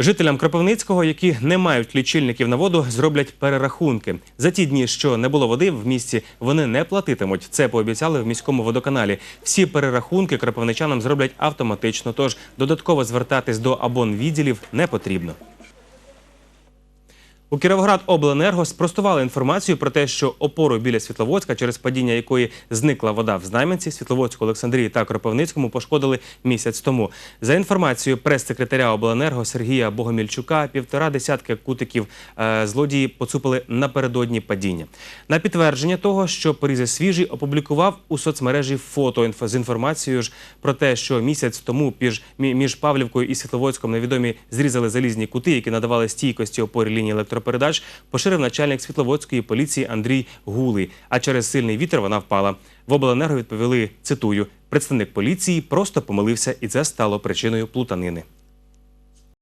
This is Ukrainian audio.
Жителям Кропивницького, які не мають лічильників на воду, зроблять перерахунки. За ті дні, що не було води в місті, вони не платитимуть. Це пообіцяли в міському водоканалі. Всі перерахунки кропивничанам зроблять автоматично. Тож додатково звертатись до абонвідділів не потрібно. У Кіровоградобленерго спростували інформацію про те, що опору біля Світловодська, через падіння якої зникла вода в Знам'янці, Світловодську, Олександрії та Кропивницькому пошкодили місяць тому. За інформацією прес-секретаря обленерго Сергія Богомільчука, півтора десятки кутиків е, злодії поцупили напередодні падіння. На підтвердження того, що порізи свіжі, опублікував у соцмережі фото з інформацією ж про те, що місяць тому між, Павлівкою і Світловодськом невідомі зрізали залізні кути, які надавали стійкості опорі лінії електропередач, поширив начальник Світловодської поліції Андрій Гулий. А через сильний вітер вона впала. В обленерго відповіли, цитую, представник поліції просто помилився, і це стало причиною плутанини.